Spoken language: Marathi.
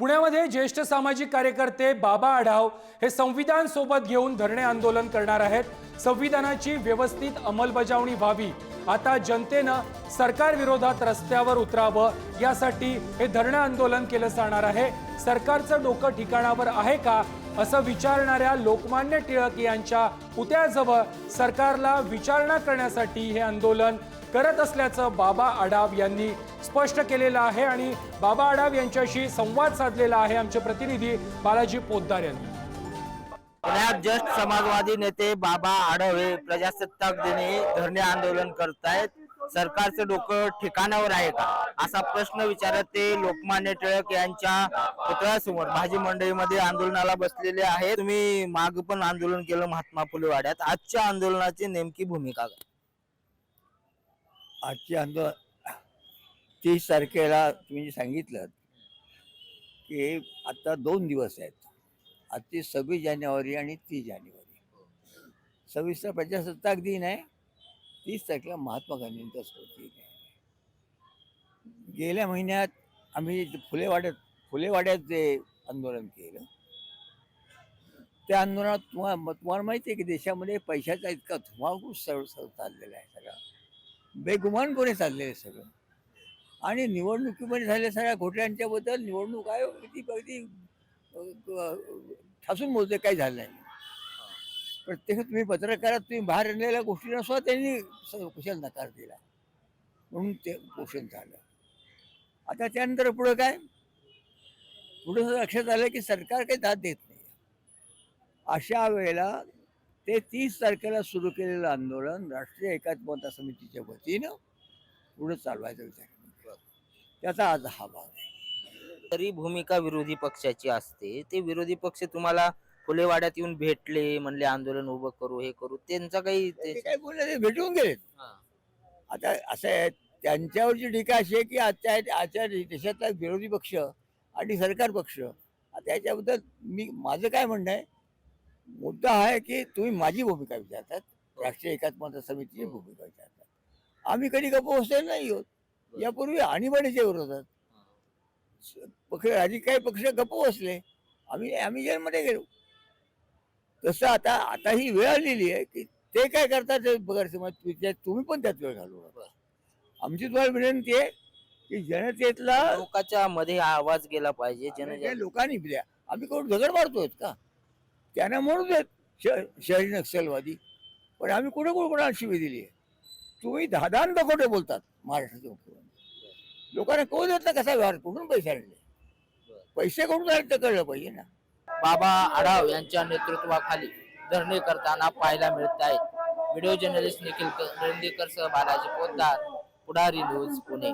पुण्यामध्ये ज्येष्ठ सामाजिक कार्यकर्ते बाबा आढाव हे संविधान सोबत घेऊन धरणे आंदोलन करणार आहेत. संविधानाची व्यवस्थित अंमलबजावणी व्हावी. आता जनतेनं सरकार विरोधात रस्त्यावर उतरावं. यासाठी हे धरणं आंदोलन केलं जाणार आहे. सरकारचं डोकं ठिकाणावर आहे का? असं विचारणाऱ्या लोकमान्य टिळक यांच्या पुतळ्याजवळ सरकारला विचारणा करण्यासाठी हे आंदोलन करत असल्याचं बाबा आढाव यांनी स्पष्ट केलेलं आहे आणि बाबा आढाव यांच्याशी संवाद साधलेला आहे आमचे प्रतिनिधी बालाजी पोद्दार यांनी. पुण्यात ज्येष्ठ समाजवादी नेते बाबा आढळे प्रजासत्ताक दिनी धरणे आंदोलन करतायत. सरकारचं डोकं ठिकाणावर आहे का? असा प्रश्न विचारत ते लोकमान्य टिळक यांच्या पुतळ्यासमोर. भाजी मंडईमध्ये आंदोलनाला बसलेले आहेत. तुम्ही माग पण आंदोलन केलं महात्मा फुले वाड्यात आजच्या आंदोलनाची नेमकी भूमिका काय? आजची आंदोलन तीस तारखेला तुम्ही सांगितलं की आता दोन दिवस आहेत. आजची सव्वीस जानेवारी आणि तीस जानेवारी. सव्वीसचा प्रजासत्ताक दिन आहे. तीस तारखेला महात्मा गांधींचा स्मृती दिन आहे. गेल्या महिन्यात आम्ही फुलेवाड्यात फुलेवाड्यात जे आंदोलन केलं त्या आंदोलनात तुम्हाला तुम्हाला माहिती आहे की देशामध्ये पैशाचा इतका धुमाकूळ सर्व चाललेला आहे सगळा. बेगुमानपणे चाललेलं आहे सगळं? आणि निवडणुकीमध्ये झालेल्या सगळ्या घोटाळ्यांच्याबद्दल निवडणूक आयोग किती अगदी ठासून बोलते काही झालं नाही. प्रत्येक तुम्ही पत्रकारात तुम्ही बाहेर आणलेल्या गोष्टींना सुद्धा त्यांनी कुशल नकार दिला. म्हणून ते पोषण झालं. आता त्यानंतर पुढं काय? पुढं लक्षात आलं की सरकार काही दाद देत नाही. अशा वेळेला ते तीस तारखेला सुरू केलेलं आंदोलन राष्ट्रीय एकात्मता समितीच्या वतीनं पुढे चालवायचा विचार. त्याचा आज हा भाग आहे तरी भूमिका विरोधी पक्षाची असते ते विरोधी पक्ष तुम्हाला फुलेवाड्यात येऊन भेटले म्हणले आंदोलन उभं करू हे करू त्यांचा काही काय बोलले ते भेटून गेलेत हा. आता असं आहे त्यांच्यावरची टीका अशी आहे की आजच्या आजच्या देशातला विरोधी पक्ष आणि सरकार पक्ष आता याच्याबद्दल मी माझं काय म्हणणं आहे मुद्दा हा आहे की तुम्ही माझी भूमिका विचारतात राष्ट्रीय एकात्मता समितीची भूमिका विचारतात. आम्ही कधी गप्प बसलेलो नाही आहोत. यापूर्वी आणीबाणीच्या विरोधात. पक्ष राजकीय पक्ष गप्प बसले. आम्ही आम्ही जेलमध्ये गेलो. तसं आता आता ही वेळ आलेली आहे की ते काय करतात तु- त्या- तुम्ही पण त्यात वेळ घालू नका. आमची तुम्हाला विनंती आहे की जनतेतला लोकांच्या मध्ये हा आवाज गेला पाहिजे जनजागृती लोकांनी आम्ही कोण दगड मारतोय का? त्यांना म्हणू देत श- शहरी नक्षलवादी. पण आम्ही कुठे कुठे कोणाला शिवी दिली आहे? तुम्ही दहा खोटे बोलतात महाराष्ट्राचे मुख्यमंत्री. लोकांना कळू देत ना कसा व्यवहार कुठून पैसे आणले? पैसे कुठून आणले ते कळलं पाहिजे ना. बाबा आढाव यांच्या नेतृत्वाखाली धरणे करताना पाहायला मिळत आहेत. व्हिडिओ जर्नलिस्ट निखिल क- रेंदेकर सह बालाजी पोद्दार पुढारी न्यूज पुणे.